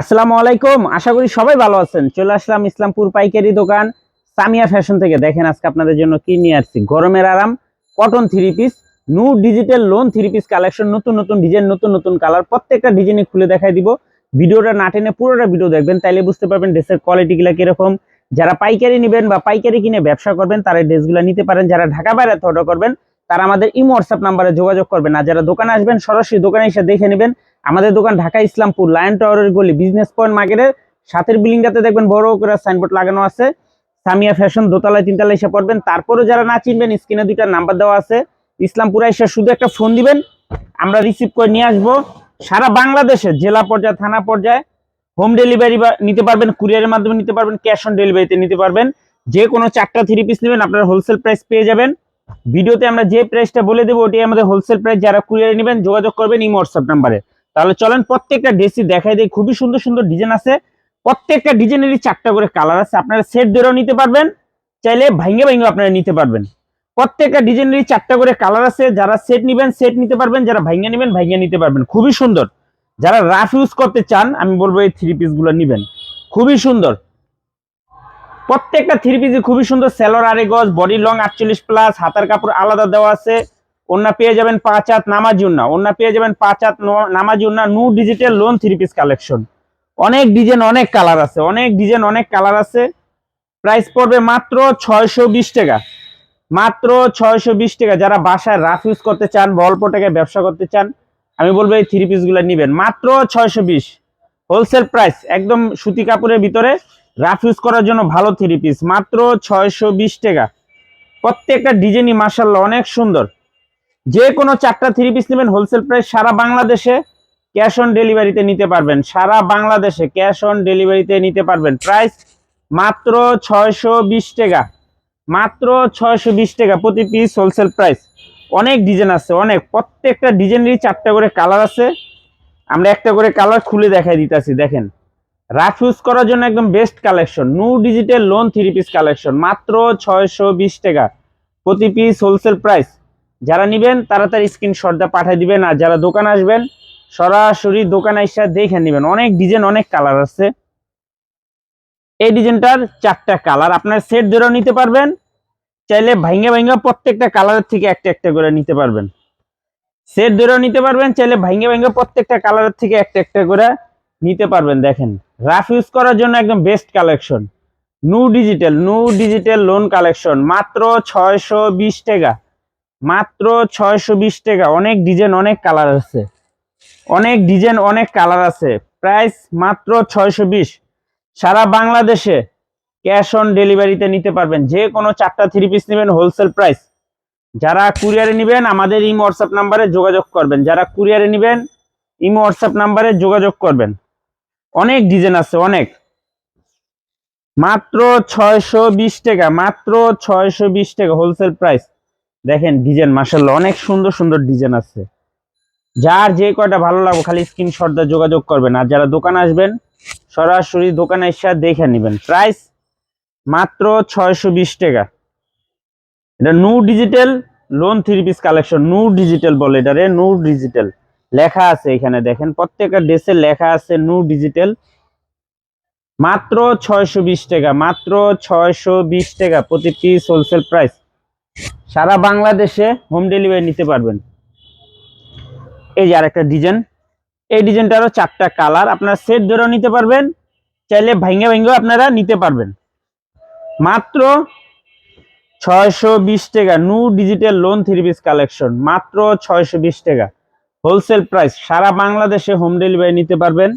আসসালামু আলাইকুম। আশা করি সবাই ভালো আছেন। চলে আসলাম ইসলামপুর পাইকারি দোকান সামিয়া ফ্যাশন থেকে। দেখেন আজকে আপনাদের জন্য কি নিয়ে আসছি? গরমের আরাম cotton three piece new digital lawn three piece collection নতুন নতুন ডিজাইন নতুন নতুন কালার প্রত্যেকটা ডিজাইনে খুলে দেখাই দিব। ভিডিওটা না টেনে পুরোটা ভিডিও দেখবেন, তাইলে বুঝতে পারবেন ড্রেসের কোয়ালিটিগুলো কীরকম। যারা পাইকারি নেবেন বা পাইকারি কিনে ব্যবসা করবেন, তারা ড্রেসগুলো নিতে পারেন। যারা ঢাকা বাইরে অর্ডার করবেন, তারা আমাদের ইমো হোয়াটসঅ্যাপ নাম্বারে যোগাযোগ করবেন। আর যারা দোকানে আসবেন, সরাসরি দোকানে এসে দেখে নেবেন আমাদের দোকান ঢাকা ইসলামপুর লায়ন টাওয়ারের গলি বিজনেস পয়েন্ট মার্কেটের সাথের বিল্ডিংটাতে দেখবেন বড় করে সাইনবোর্ড লাগানো আছে। সামিয়া ফ্যাশন দোতলায়, তিনতলায় এসে পড়বেন। তারপরেও যারা না চিনবেন স্ক্রিনে দুইটা নাম্বার দেওয়া আছে। ইসলামপুরে এসে শুধু একটা ফোন দিবেন। আমরা রিসিভ করে নিয়ে আসব। সারা বাংলাদেশে জেলা পর্যায়ে, থানা পর্যায়ে হোম ডেলিভারি নিতে পারবেন কুরিয়ারের মাধ্যমে নিতে পারবেন ক্যাশ অন ডেলিভারিতে নিতে পারবেন। যে কোনো চারটা থ্রি পিস নেবেন, আপনারা হোলসেল প্রাইস পেয়ে যাবেন। ভিডিওতে আমরা যে প্রাইসটা বলে দেবো ওটি আমাদের হোলসেল প্রাইস যারা কুরিয়ারে নেবেন, যোগাযোগ করবেন এই হোয়াটসঅ্যাপ নাম্বারে তাহলে চলেন প্রত্যেকটা ড্রেসই দেখাই দেয় খুবই সুন্দর সুন্দর ডিজাইন আছে। প্রত্যেকটা ডিজাইনেরই চারটা করে কালার আছে। আপনারা সেট ধরেও নিতে পারবেন, চাইলে ভাঙ্গে ভাঙ্গে আপনারা নিতে পারবেন। প্রত্যেকটা ডিজাইনেরই চারটা করে কালার আছে। যারা সেট নেবেন সেট নিতে পারবেন। যারা ভাঙ্গে নেবেন, ভাঙ্গে নিতে পারবেন। খুবই সুন্দর। যারা রাফ ইউজ করতে চান, আমি বলব এই থ্রি পিসগুলো নিবেন। খুবই সুন্দর। প্রত্যেকটা থ্রি পিসই খুবই সুন্দর। সেলর আরে গজ বডি লং আটচল্লিশ প্লাস হাতার কাপড় আলাদা দেওয়া আছে। ওন্না পেয়ে যাবেন পাঁচ হাত নামাজি উন্না ওন্না পেয়ে যাবেন পাঁচ হাত ন- নামাজি উন্না new digital lawn three piece collection অনেক ডিজাইন অনেক কালার আছে, অনেক ডিজাইন অনেক কালার আছে। প্রাইস পড়বে মাত্র ছয়শো বিশ টাকা। মাত্র ছয়শো বিশ টাকা। যারা বাসায় রাফ ইউজ করতে চান, অল্প টাকায় ব্যবসা করতে চান, আমি বলব এই থ্রি পিসগুলো নিবেন। মাত্র ছয়শো বিশ। হোলসেল প্রাইস একদম সুতি কাপড়ের ভিতরে রাফ ইউজ করার জন্য ভালো থ্রি পিস মাত্র ছয়শো বিশ টাকা। প্রত্যেকটা ডিজাইনই মার্শাল্লাহ অনেক সুন্দর। যে কোনো চারটা থ্রি পিস নেবেন হোলসেল প্রাইস সারা বাংলাদেশে ক্যাশ অন ডেলিভারিতে নিতে পারবেন। সারা বাংলাদেশে ক্যাশ অন ডেলিভারিতে নিতে পারবেন। প্রাইস মাত্র ছয়শো বিশ টাকা। মাত্র ছয়শো বিশ টাকা প্রতি পিস হোলসেল প্রাইস অনেক ডিজাইন আছে, অনেক। প্রত্যেকটা ডিজাইনেরই চারটা করে কালার আছে। আমরা একটা করে কালার খুলে দেখাই দিতেছি, দেখেন। রাফ ইউজ করার জন্য একদম best collection new digital lawn three piece collection মাত্র ছয়শো বিশ টাকা। প্রতি পিস হোলসেল প্রাইস যারা নিবেন তাড়াতাড়ি স্ক্রিনশটটা পাঠিয়ে দিবেন আর যারা দোকান আসবেন, সরাসরি দোকানে এসে দেখে নেবেন। অনেক ডিজাইন অনেক কালার আছে। এই ডিজাইনটার চারটা কালার আপনার সেট ধরেও নিতে পারবেন, চাইলে ভাইঙ্গা ভাইঙ্গা প্রত্যেকটা কালারের থেকে একটা একটা করে নিতে পারবেন। সেট ধরেও নিতে পারবেন, চাইলে ভাইঙ্গা ভাইঙ্গা প্রত্যেকটা কালারের থেকে একটা একটা করে নিতে পারবেন, দেখেন। রাফ ইউজ করার জন্য একদম best collection new digital new digital lawn collection মাত্র ছয়শো বিশ টাকা। মাত্র ছয়শো বিশ টাকা। অনেক ডিজাইন, অনেক কালার আছে। অনেক ডিজাইন, অনেক কালার আছে। প্রাইস মাত্র ছয়শো বিশ। সারা বাংলাদেশে ক্যাশ অন ডেলিভারিতে নিতে পারবেন। যে কোনো চারটা থ্রি পিস নেবেন হোলসেল প্রাইস যারা কুরিয়ারে নেবেন, আমাদের ইমো হোয়াটসঅ্যাপ নাম্বারে যোগাযোগ করবেন। যারা কুরিয়ারে নেবেন ইমো হোয়াটসঅ্যাপ নাম্বারে যোগাযোগ করবেন। অনেক ডিজাইন আছে, অনেক। মাত্র ছয়শো বিশ টাকা, মাত্র ছয়শো বিশ টাকা হোলসেল প্রাইস দেখেন ডিজাইন মাসাল্লাহ অনেক সুন্দর সুন্দর ডিজাইন আছে। যার যে কয়টা ভালো লাগবে, খালি স্ক্রিনশট দিয়ে যোগাযোগ করবেন। আর যারা দোকান আসবেন, সরাসরি দোকানে এসে দেখে নেবেন। প্রাইস মাত্র ছয়শো বিশ টাকা। এটা new digital lawn three piece collection new digital বলে এটা রে নু ডিজিটাল লেখা আছে এখানে, দেখেন, প্রত্যেকটা ড্রেসে লেখা আছে নু ডিজিটাল মাত্র ছয়শো বিশ টাকা, মাত্র ছয়শো বিশ টাকা প্রতি পিস হোলসেল প্রাইস সারা বাংলাদেশে হোম ডেলিভারি নিতে পারবেন। এই যে আরেকটা ডিজাইন এই ডিজাইনটারও চারটা কালার আপনারা সেট ধরেও নিতে পারবেন, চাইলে ভাঙ্গে ভাঙ্গেও আপনারা নিতে পারবেন। মাত্র ছয়শো বিশ টাকা। New digital lawn three piece collection মাত্র ছয়শো বিশ টাকা। হোলসেল প্রাইস সারা বাংলাদেশে হোম ডেলিভারি নিতে পারবেন।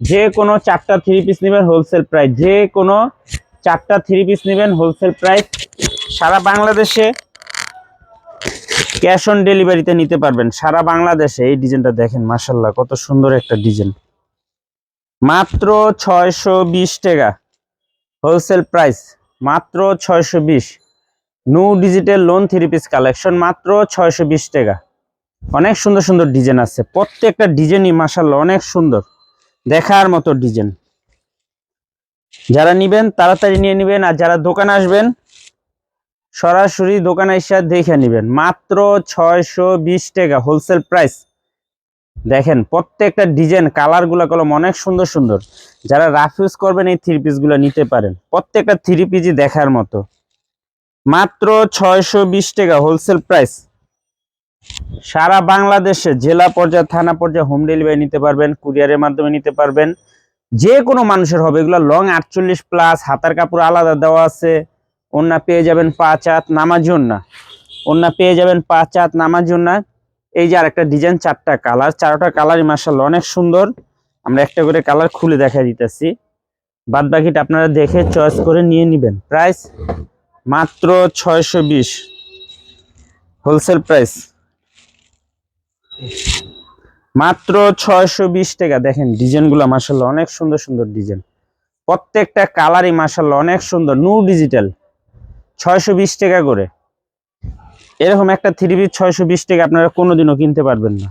যে কোনো চারটা থ্রি পিস নেবেন হোলসেল প্রাইস যে কোনো চারটা থ্রি পিস নেবেন হোলসেল প্রাইস সারা বাংলাদেশে ক্যাশ অন ডেলিভারিতে নিতে পারবেন। সারা বাংলাদেশে এই ডিজাইনটা দেখেন মাসাল্লাহ কত সুন্দর একটা ডিজাইন। মাত্র ছয়শো বিশ টাকা হোলসেল প্রাইস, মাত্র ছয়শো বিশ। New digital lawn three piece collection, মাত্র ছয়শো বিশ টাকা। অনেক সুন্দর সুন্দর ডিজাইন আছে, প্রত্যেকটা ডিজাইনই মাসাল্লাহ অনেক সুন্দর, দেখার মতো ডিজাইন। যারা নিবেন, তাড়াতাড়ি নিয়ে নেবেন, আর যারা দোকানে আসবেন সরাসরি দোকানে এসে দেখে নেবেন। মাত্র ছয়শো বিশ টাকা হোলসেল প্রাইস দেখেন, প্রত্যেকটা ডিজাইন কালারগুলা কলম অনেক সুন্দর সুন্দর। যারা রাফ ইউজ করবেন এই থ্রি পিসগুলো নিতে পারেন। প্রত্যেকটা থ্রি পিসই দেখার মতো। মাত্র ছয়শো বিশ টাকা হোলসেল প্রাইস সারা বাংলাদেশে জেলা পর্যায়ে, থানা পর্যায়ে হোম ডেলিভারি নিতে পারবেন কুরিয়ারের মাধ্যমে নিতে পারবেন। যে কোনো মানুষের হবে। এগুলো লং আটচল্লিশ প্লাস হাতার কাপড় আলাদা দেওয়া আছে। ওন্না পেয়ে যাবেন পাঁচ হাত নামাজি ওন্না ওন্না পেয়ে যাবেন পাঁচ হাত নামাজি ওন্না এই যে আরেকটা ডিজাইন চারটা কালার চারটা কালারই মার্শাল অনেক সুন্দর। আমরা একটা করে কালার খুলে দেখা দিতেছি। বাদ বাকিটা আপনারা দেখে চয়েস করে নিয়ে নেবেন। প্রাইস মাত্র ছয়শো বিশ। হোলসেল প্রাইস মাত্র ছয়শো বিশ টাকা। দেখেন ডিজাইনগুলো মার্শাল অনেক সুন্দর সুন্দর ডিজাইন প্রত্যেকটা কালারই মার্শাল অনেক সুন্দর। নো ডিজিটাল ছয়শো বিশ টাকা করে। এরকম একটা থ্রি পিস ছয়শো বিশ টাকা আপনারা কোনোদিনও কিনতে পারবেন না।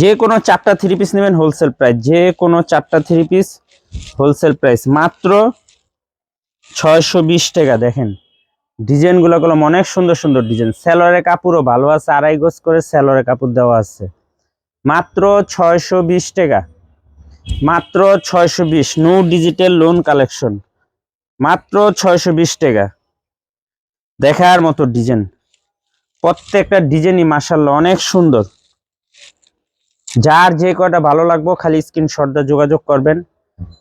যে কোনো চারটা থ্রি পিস নেবেন হোলসেল প্রাইস। যে কোনো চারটা থ্রি পিস হোলসেল প্রাইস। মাত্র ছয়শো বিশ টাকা, দেখেন। ডিজাইনগুলো কলম অনেক সুন্দর সুন্দর ডিজাইন। স্যালোয়ারের কাপড়ও ভালো আছে, আড়াই গোজ করে স্যালোয়ারের কাপড় দেওয়া আছে। মাত্র ছয়শো বিশ টাকা। মাত্র ছয়শো বিশ, নো ডিজিটাল লোন কালেকশন। মাত্র ছয়শো বিশ টাকা। দেখার মতো ডিজাইন। প্রত্যেকটা ডিজাইনই মাসাল্লাহ অনেক সুন্দর। যার যে কয়টা ভালো লাগবো খালি স্ক্রিন স্ক্রিনশটটা যোগাযোগ করবেন।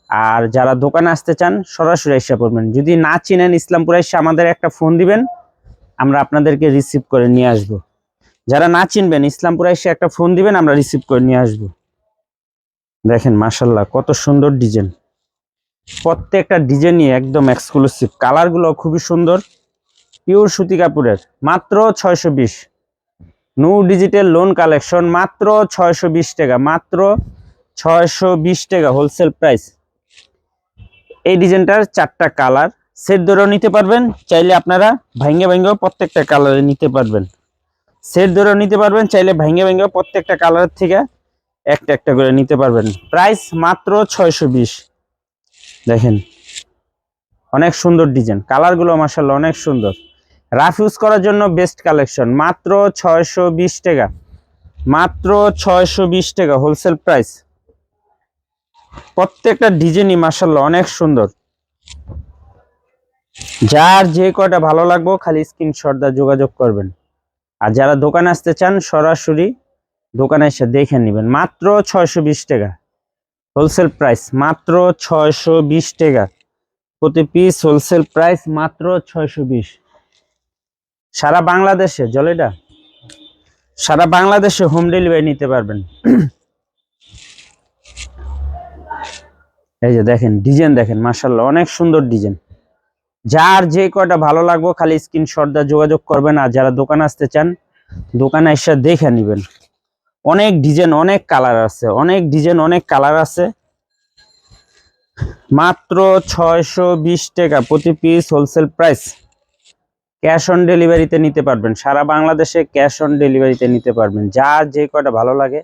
আর যারা দোকানে আসতে চান, সরাসরি এসে পড়বেন। যদি না চিনেন ইসলামপুর এসে আমাদের একটা ফোন দিবেন, আমরা আপনাদেরকে রিসিভ করে নিয়ে আসব। যারা না চিনবেন, ইসলামপুর এসে একটা ফোন দিবেন, আমরা রিসিভ করে নিয়ে আসব। দেখেন মাসাল্লাহ কত সুন্দর ডিজাইন। প্রত্যেকটা ডিজাইনই একদম এক্সক্লুসিভ কালারগুলো খুবই সুন্দর। পিওর সুতি কাপড়ের। মাত্র ছয়শো বিশ। নো ডিজিটাল লোন কালেকশন মাত্র ছয়শো বিশ টাকা। মাত্র ছয়শো বিশ টাকা হোলসেল প্রাইস এই ডিজাইনটার চারটা কালার সেট ধরেও নিতে পারবেন। চাইলে আপনারা ভাঙ্গে ভাঙ্গেও প্রত্যেকটা কালারে নিতে পারবেন। সেট ধরেও নিতে পারবেন। চাইলে ভাঙ্গে ভাঙ্গেও প্রত্যেকটা কালারের থেকে একটা একটা করে নিতে পারবেন। প্রাইস মাত্র ছয়শো বিশ। দেখেন। অনেক সুন্দর ডিজাইন কালারগুলো মাসাল্লাহ অনেক সুন্দর। রাফ ইউজ করার জন্য বেস্ট কালেকশন মাত্র ছয়শো বিশ টাকা। মাত্র ছয়শো বিশ টাকা হোলসেল প্রাইস প্রত্যেকটা ডিজাইনই মাসাল্লাহ অনেক সুন্দর। যার যে কয়টা ভালো লাগবো খালি স্ক্রিনশট দা যোগাযোগ করবেন। আর যারা দোকানে আসতে চান, সরাসরি দোকানে এসে দেখে নেবেন। মাত্র ছয়শো বিশ টাকা। হোলসেল প্রাইস মাত্র ছয়শো বিশ টাকা। প্রতি পিস হোলসেল প্রাইস মাত্র ছয়শো বিশ। সারা বাংলাদেশে জলেটা সারা বাংলাদেশে হোম ডেলিভারি নিতে পারবেন। এই যে দেখেন, ডিজাইন দেখেন মার্শাল্লাহ অনেক সুন্দর ডিজাইন। যার যে কয়টা ভালো লাগবো, খালি স্ক্রিনশট দা যোগাযোগ করবেন। আর যারা দোকানে আসতে চান, দোকানে এসে দেখে নেবেন। অনেক ডিজাইন অনেক কালার আছে, অনেক ডিজাইন অনেক কালার আছে। মাত্র ছয়শো বিশ টাকা প্রতি piece wholesale price cash on ডেলিভারিতে নিতে পারবেন, সারা বাংলাদেশে ক্যাশ অন ডেলিভারিতে নিতে পারবেন। যার যে কয়টা ভালো লাগে,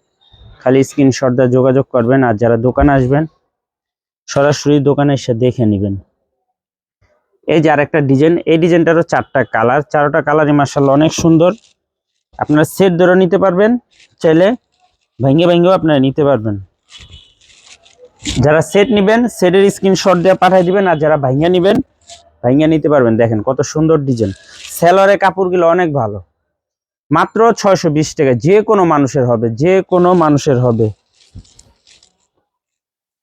খালি স্ক্রিনশট দা যোগাযোগ করবেন আর যারা দোকানে আসবেন, সরাসরি দোকানে এসে দেখে নেবেন। এই যে আরেকটা ডিজাইন এই ডিজাইনটারও চারটা কালার চারটা কালারই মার্শাল অনেক সুন্দর। আপনারা সেট ধরে নিতে পারবেন, চাইলে ভেঙে ভেঙেও আপনারা নিতে পারবেন। যারা সেট নেবেন সেটের স্ক্রিনশট দিয়ে পাঠিয়ে দিবেন, আর যারা ভাইঙ্গা নেবেন ভাইঙ্গা নিতে পারবেন। দেখেন কত সুন্দর ডিজাইন সেলরের কাপড়গুলো অনেক ভালো। মাত্র ছয়শো বিশ টাকা। যে কোনো মানুষের হবে, যে কোনো মানুষের হবে।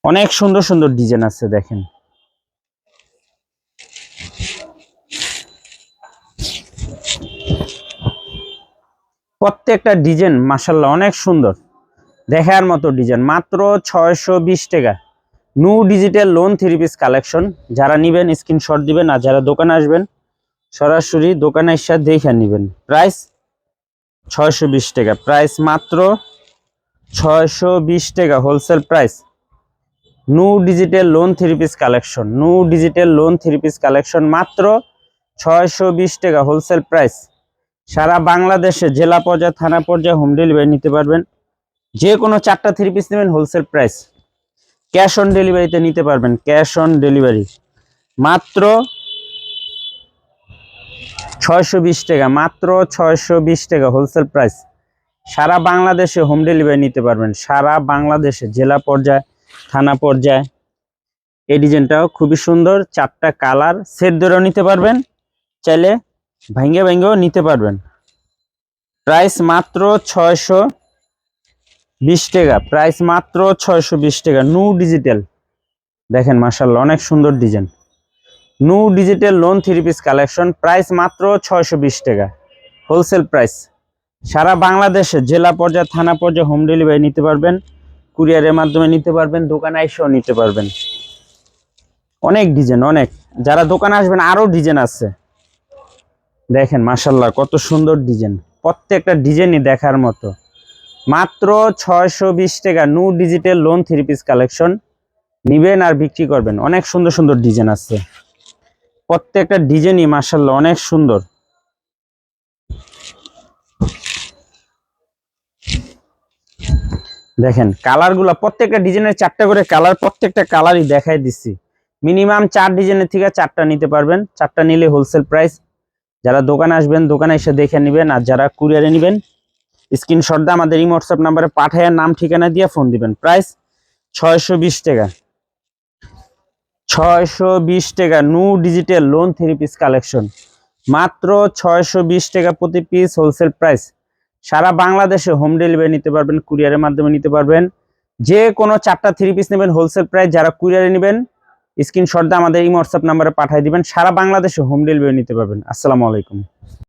অনেক সুন্দর সুন্দর ডিজাইন আছে, দেখেন। প্রত্যেকটা ডিজাইন মাসাল্লাহ অনেক সুন্দর। দেখার মতো ডিজাইন, মাত্র ছয়শো বিশ টাকা। New digital lawn three piece collection যারা নিবেন স্ক্রিনশট দিবেন, আর যারা দোকানে আসবেন, সরাসরি দোকানে এসে দেখে নেবেন। প্রাইস ছয়শো বিশ টাকা। প্রাইস মাত্র ছয়শো বিশ টাকা wholesale price new digital lawn three piece collection new digital lawn three piece collection মাত্র ছয়শো বিশ টাকা হোলসেল প্রাইস সারা বাংলাদেশে জেলা পর্যায়ে, থানা পর্যায়ে হোম ডেলিভারি নিতে পারবেন। যে কোনো চারটা থ্রি পিস নেবেন হোলসেল প্রাইস ক্যাশ অন ডেলিভারিতে নিতে পারবেন ক্যাশ অন ডেলিভারি মাত্র ছয়শো বিশ টাকা, মাত্র ছয়শো বিশ টাকা হোলসেল প্রাইস সারা বাংলাদেশে হোম ডেলিভারি নিতে পারবেন, সারা বাংলাদেশে জেলা পর্যায়ে, থানা পর্যায়ে। এই ডিজাইনটাও খুবই সুন্দর, চারটা কালার সেট ধরেও নিতে পারবেন। চাইলে ভাঙ্গে ভাঙ্গেও নিতে পারবেন। প্রাইস মাত্র ছয়শো বিশ টাকা। প্রাইস মাত্র ছয়শো বিশ টাকা। নু ডিজিটাল দেখেন মাসাল্লাহ অনেক সুন্দর design new digital lawn three piece collection price মাত্র ছয়শো বিশ টাকা। হোলসেল প্রাইস সারা বাংলাদেশে জেলা পর্যায়ে, থানা পর্যায়ে হোম ডেলিভারি নিতে পারবেন। কুরিয়ারের মাধ্যমে নিতে পারবেন। দোকানে এসেও নিতে পারবেন। অনেক ডিজাইন অনেক। যারা দোকানে আসবেন আরও ডিজাইন আছে। দেখেন মাসাল্লাহ কত সুন্দর ডিজাইন। প্রত্যেকটা ডিজাইনই দেখার মতো। মাত্র ছয়শো বিশ টাকা new digital lawn three piece collection নিবেন আর বিক্রি করবেন। অনেক সুন্দর সুন্দর ডিজাইন আছে। প্রত্যেকটা ডিজাইনই মাসাল্লাহ অনেক সুন্দর। দেখেন, কালারগুলো প্রত্যেকটা ডিজাইনের চারটা করে কালার, প্রত্যেকটা কালারই দেখাই দিচ্ছি। মিনিমাম চার ডিজাইনের থেকে চারটা নিতে পারবেন। চারটা নিলে হোলসেল প্রাইস যারা দোকানে আসবেন, দোকানে এসে দেখে নেবেন আর যারা কুরিয়ারে নেবেন স্ক্রিনশট দিয়ে আমাদের এই হোয়াটসঅ্যাপ নাম্বারে পাঠায় নাম, ঠিকানা দিয়ে ফোন দিবেন। প্রাইস ছয়শো বিশ টাকা। ছয়শো বিশ টাকা new digital lawn three piece collection মাত্র ছয়শো বিশ টাকা প্রতি পিস হোলসেল প্রাইস সারা বাংলাদেশে হোম ডেলিভারি নিতে পারবেন কুরিয়ারের মাধ্যমে নিতে পারবেন। যে কোনো চারটা থ্রি পিস নেবেন হোলসেল প্রাইস যারা কুরিয়ারে নেবেন স্ক্রিনশট দিয়ে আমাদের এই হোয়াটসঅ্যাপ নাম্বারে পাঠিয়ে দিবেন। সারা বাংলাদেশে হোম ডেলিভারি নিতে পারবেন। আসসালামু আলাইকুম।